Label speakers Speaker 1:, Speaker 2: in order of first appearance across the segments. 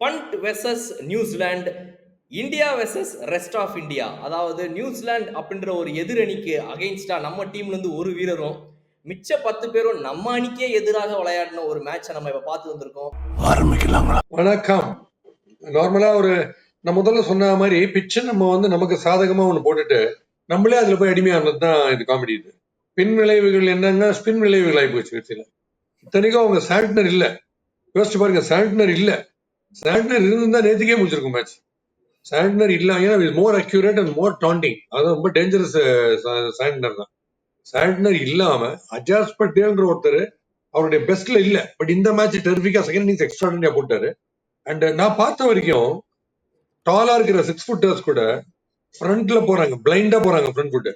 Speaker 1: Pant versus New Zealand India versus rest of India அதாவது New Zealand அப்படின்ற ஒரு எதிரணிக்கு அகைன்ஸ்டா நம்ம டீம்ல இருந்து ஒரு வீரரும் மிச்ச பத்து பேரும் நம்ம அணிக்கே எதிராக விளையாடின ஒரு மேட்சை நம்ம இப்ப பார்த்து வந்திருக்கோம்.
Speaker 2: ஆரம்பிக்கலாங்களா?
Speaker 3: வணக்கம். நார்மலா ஒரு நான் முதல்ல சொன்ன மாதிரி பிச்சு நம்ம வந்து நமக்கு சாதகமா ஒண்ணு போட்டுட்டு நம்மளே அதுல போய் அடிமையானது தான் இது காமெடி இது. பின் விளைவுகள் என்னன்னா ஸ்பின் விளைவுகள் ஆகி போச்சு கட்சியில இத்தனைக்கும் அவங்க சாண்ட்னர் இல்ல. யோசிச்சு பாருங்க சாண்ட்னர் இல்ல. சாண்ட்னர் இருந்திருந்தா நேத்துக்கே முடிச்சிருக்கும் மேட்ச் சாண்ட்னர் இல்ல ஏன்னா more accurate and more daunting அது ரொம்ப டேஞ்சரஸ் சாண்ட்னர் uh, தான். சாண்ட்னர் இல்லாம அஜாஸ் பட்டேல்ன்ற ஒருத்தர் அவருடைய பெஸ்ட்ல இல்ல பட் இந்த மேட்ச் டெரிஃபிக்கா செகண்ட் இன்னிங்ஸ் எக்ஸ்ட்ராடனியா போட்டாரு. அண்ட் uh, நான் பார்த்த வரைக்கும் டாலா இருக்கிற சிக்ஸ் ஃபுட்டர்ஸ் கூட ஃப்ரண்ட்ல போறாங்க பிளைண்டா போறாங்க ஃப்ரண்ட் ஃபுட்டு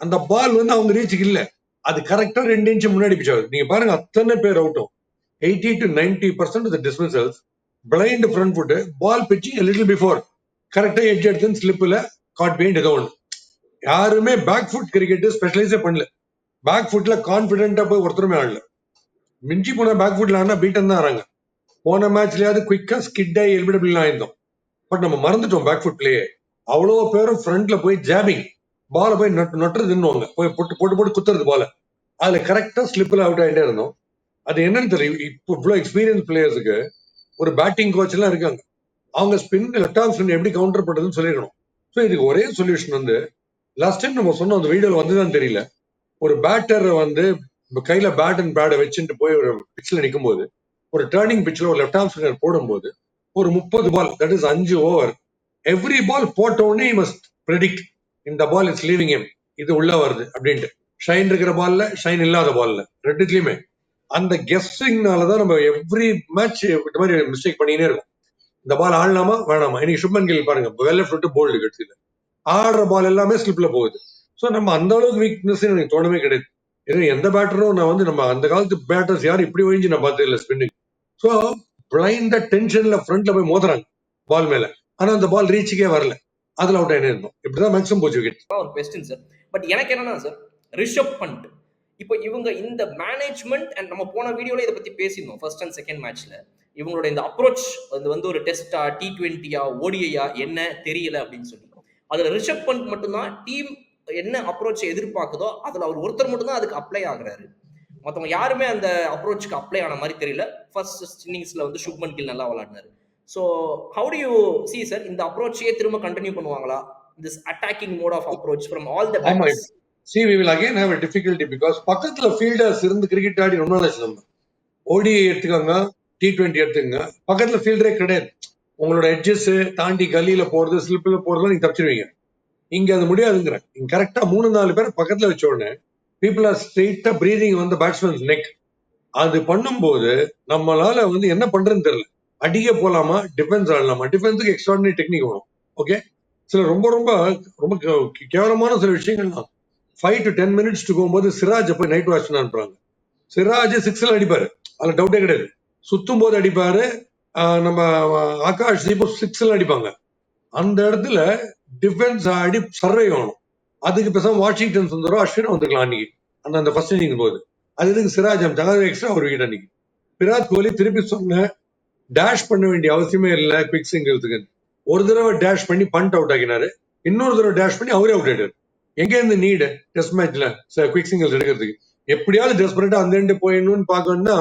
Speaker 3: அந்த பால் வந்து அவங்க ரீச்சுக்கு இல்ல. அது கரெக்டா ரெண்டு இன்ச்சு முன்னாடி பிச்சாது நீங்க பாருங்க அத்தனை பேர் அவுட்டும் eighty to ninety percent dismissals blind front foot ball pitching little before கரெக்டா எட்ஜ் எடுத்துன்னு ஸ்லிப்ல காட் பெயிண்ட் ஏதோ ஒன்று யாருமே பேக் ஃபுட் கிரிக்கெட்டு ஸ்பெஷலைஸே பண்ணல. பேக் ஃபுட்ல கான்ஃபிடென்ட்டாக போய் ஒருத்தருமே ஆடல. மிஞ்சி போன பேக் ஃபுட்டில் ஆனா பீட்டன் தான் ஆறாங்க போன மேட்ச்லயாவது குயிக்கா ஸ்கிட்டாக ஆகி எல்பிடபிள் ஆயிருந்தோம். பட் நம்ம மறந்துட்டோம் பேக் ஃபுட் பிளேயே அவ்வளோ பேரும் ஃப்ரண்ட்ல போய் ஜாபிங் பால போய் நொட்டு நொட்டுறது நின்னுவாங்க போய் போட்டு போட்டு போட்டு குத்துறது பால அதுல கரெக்டா ஸ்லிப்ல அவுட் ஆயிட்டே இருந்தோம். அது என்னன்னு தெரியும். இப்போ இவ்வளோ எக்ஸ்பீரியன்ஸ் பிளேயர்ஸுக்கு ஒரு பேட்டிங் கோச் எல்லாம் இருக்காங்க. அவங்க ஸ்பின் லெஃப்ட் ஆஃப் ஸ்பின் எப்படி கவுண்டர் பண்றதுன்னு சொல்லிருக்கணும். ஸோ இதுக்கு ஒரே சொல்யூஷன் வந்து லாஸ்ட் டைம் நம்ம சொன்னோம் அந்த வீடியோல வந்துதான் தெரியல. ஒரு பேட்டர் வந்து கையில பேட் அண்ட் பேடை வச்சுட்டு போய் ஒரு பிச்சில் நிற்கும் போது ஒரு டேர்னிங் பிச்சில் ஒரு லெஃப்ட் ஆஃப் ஸ்பின்னர் போடும்போது ஒரு முப்பது பால் தட் இஸ் அஞ்சு ஓவர் எவ்ரி பால் போட்ட உடனே மஸ்ட் ப்ரெடிக்ட் இந்த பால் இட்ஸ் லீவிங் எம் இது உள்ள வருது. அப்படின்ட்டு. ஷைன் இருக்கிற பால்ல ஷைன் இல்லாத பால்ல ரெண்டுத்துலயுமே. அந்த கெஸ்டிங்னால தான் நம்ம எவ்ரி மேட்ச் இந்த மாதிரி மிஸ்டேக் பண்ணினே இருக்கும். இந்த பால் ஆடலாமா வேணாமா? இன்னைக்கு சுப்மன் கில் பாருங்க வெல்ல ஃபிட் போல்டு கட்சியில. ஆடுற பால் எல்லாமே ஸ்லிப்ல போகுது. ஸோ நம்ம அந்த அளவுக்கு வீக்னஸ் எனக்கு தோணவே கிடையாது. ஏன்னா எந்த பேட்டரும் நான் வந்து நம்ம அந்த காலத்து பேட்டர்ஸ் யாரும் இப்படி ஒழிஞ்சு நான் பார்த்தது இல்லை ஸ்பின்னுக்கு ஸோ பிளைண்ட டென்ஷன்ல ஃப்ரண்ட்ல போய் மோதுறாங்க பால் மேல. ஆனா அந்த பால் ரீச்சுக்கே வரல. அதுல அவுட் ஆயினே இருந்தோம். இப்படிதான் மேக்ஸிமம் போச்சு விக்கெட்
Speaker 1: ஒரு கொஸ்டின் சார் பட் எனக்கு என்னன்னா சார் ரிஷப் பண்ட் இப்போ இவங்க இந்த மேனேஜ்மெண்ட் அண்ட் நம்ம போன வீடியோல இதை பத்தி பேசியிருந்தோம் ஃபர்ஸ்ட் அண்ட் செகண்ட் மேட்ச்ல இவங்களோட இந்த அப்ரோச் அது வந்து ஒரு டெஸ்டா டி டுவெண்ட்டியா ஓடிஐயா என்ன தெரியல அப்படின்னு சொல்லி. அதுல ரிஷப் பண்ட் மட்டும்தான் டீம் என்ன அப்ரோச் எதிர்பார்க்குதோ அதுல அவர் ஒருத்தர் மட்டும்தான் அதுக்கு அப்ளை ஆகுறாரு. மற்றவங்க யாருமே அந்த அப்ரோச்சுக்கு அப்ளை ஆன மாதிரி தெரியல. ஃபர்ஸ்ட் இன்னிங்ஸ்ல வந்து சுப்மன் கில் நல்லா விளாடினாரு so how do you see sir இந்த அப்ரோச்சையே திரும்ப கண்டினியூ பண்ணுவாங்களா? This attacking mode of approach from all the
Speaker 3: ஆமா see we will again have difficulty because பக்கத்துல ஃபீல்டர்ஸ் இருந்து கிரிக்கெட் ஆடி ரொம்ப நாள் நம்ம. ஓடி எடுத்துக்கோங்க டி டுவெண்ட்டி எடுத்துக்கோங்க. பக்கத்துல ஃபீல்டரே கிடையாது. உங்களோட எட்ஜஸ் தாண்டி கலியில போறது ஸ்லிப்ல போறது நீங்க தப்பிச்சிருவீங்க. இங்க அது முடியாதுங்கிறேன் நீங்க கரெக்டா மூணு நாலு பேர் பக்கத்துல வச்ச உடனே பீப்புள் ஆர் ஸ்ட்ரெயிட்டா பிரீதிங் வந்து பேட்ஸ்மேன்ஸ் நெக் அது பண்ணும்போது நம்மளால வந்து என்ன பண்றதுன்னு தெரியல. அடிக்க போலாமா டிஃபென்ஸ் ஆடலாமா? டிஃபென்ஸுக்கு எக்ஸ்ட்ராடினரி டெக்னிக் வரும் ஓகே சில ரொம்ப ரொம்ப ரொம்ப கேவலமான சில விஷயங்கள்லாம் ஃபைவ் டு டென் மினிட்ஸ் போகும்போது சிராஜ் போய் நைட் வாட்ச் அனுப்புறாங்க. சிராஜ் சிக்ஸில் அடிப்பாரு. அதில் டவுட்டே கிடையாது. சுத்தும் போது அடிப்பாரு. ஆஹ் நம்ம ஆகாஷ் தீபம் சிக்ஸில் அடிப்பாங்க. அந்த இடத்துல டிஃபென்ஸ் அடி சர்வை ஆகணும் அதுக்கு பேசாம வாஷிங்டன் சுந்தரம் அஸ்வினும் வந்துக்கலாம் அன்னைக்கு. அந்த அந்த ஃபர்ஸ்ட் இன்னிங் போது. அது இதுக்கு சிராஜ் அமிச்சாங்க அது எக்ஸ்ட்ரா ஒரு விக்கெட் அன்னைக்கு. விராட் கோலி திருப்பி சொன்ன டேஷ் பண்ண வேண்டிய அவசியமே இல்லை குவிக் சிங்கிள்ஸுக்கு ஒரு தடவை டேஷ் பண்ணி பண்ட் அவுட் ஆக்கினாரு. இன்னொரு தடவை டேஷ் பண்ணி அவரே அவுட் ஆயிட்டாரு. எங்க இருந்து நீடு டெஸ்ட் மேட்ச்ல குவிக் சிங்கிள்ஸ் எடுக்கிறதுக்கு? எப்படியாவது டெஸ்பரேட்டா அந்த எண்டு போயிடணும்னு பார்க்கணும்னா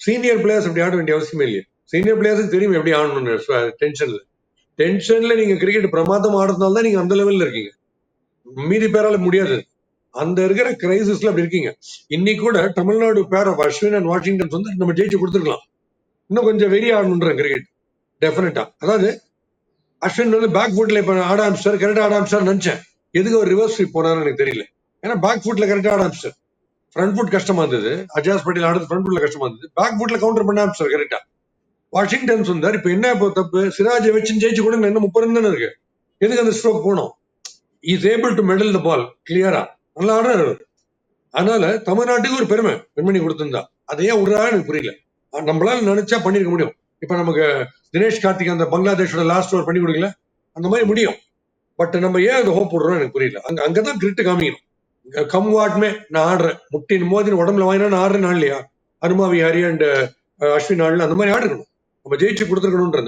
Speaker 3: சீனியர் பிளேயர்ஸ் அப்படி ஆட வேண்டிய அவசியமே இல்லையே. சீனியர் பிளேயர்ஸுக்கு தெரியும் எப்படி ஆடணும்னு டென்ஷன்ல டென்ஷன்ல நீங்க கிரிக்கெட் பிரமாதம் ஆடுறதுனால தான் நீங்க அந்த லெவல்ல இருக்கீங்க. மீதி பேரால முடியாது. அந்த இருக்கிற கிரைசிஸ்ல அப்படி இருக்கீங்க. இன்னைக்கு கூட Tamil Nadu pair of Ashwin and Washington வந்து நம்ம ஜெயிச்சு கொடுத்துருக்கலாம். இன்னும் கொஞ்சம் வெறி ஆடணுன்ற கிரிக்கெட் டெஃபினட்டா அதாவது அஸ்வின் வந்து பேக் ஃபுட்ல இப்ப ஆட ஆரம்பிச்சார் கரெக்டா ஆட ஆரம்பிச்சார் நினைச்சேன். எதுக்கு ஒரு ரிவர்ஸ் ஸ்வீப் போனாருன்னு எனக்கு தெரியல. ஏன்னா பேக் ஃபுட்ல கரெக்டா ஆட ஆரம்பிச்சார் ஃப்ரண்ட் ஃபுட் கஷ்டமா இருந்தது. அஜாஸ் பட்டேல் ஆடுறது ஃப்ரண்ட் ஃபுட்ல கஷ்டமா இருந்தது. பேக் ஃபுட்ல கவுண்டர் பண்ண ஆரம்பிச்சார் கரெக்டா வாஷிங்டன் சொன்னார் இப்ப என்ன இப்போ தப்பு? சிராஜை வச்சு ஜெயிச்சு கூட என்ன முப்பது ரன் தானே இருக்கு. எதுக்கு அந்த ஸ்ட்ரோக் போனோம் is able to middle the ball கிளியரா நல்லா ஆடுறாரு அதனால தமிழ்நாட்டுக்கு ஒரு பெருமை பெண்மணி கொடுத்திருந்தா. அதையே விடுறா எனக்கு புரியல. நம்மளால நினைச்சா பண்ணிருக்க முடியும். இப்ப நமக்கு தினேஷ் கார்த்திக் அந்த பங்களாதேஷோட லாஸ்ட் ஓவர் பண்ணி கொடுக்கல? அந்த மாதிரி முடியும். பட் நம்ம ஏன் அந்த ஹோப் போடுறோம் எனக்கு புரியல. அங்க அங்கதான் கிரிட்டு காமிக்கணும். கம் வாட்மே நான் ஆடுறேன். முட்டின் மோதின் உடம்புல வாங்கினா நான் ஆடுறேன் இல்லையா அருமா விஹாரி அண்ட் அஸ்வின் ஆடல அந்த மாதிரி ஆடுக்கணும் நம்ம ஜெயிச்சு கொடுத்துருக்கணும்ன்ற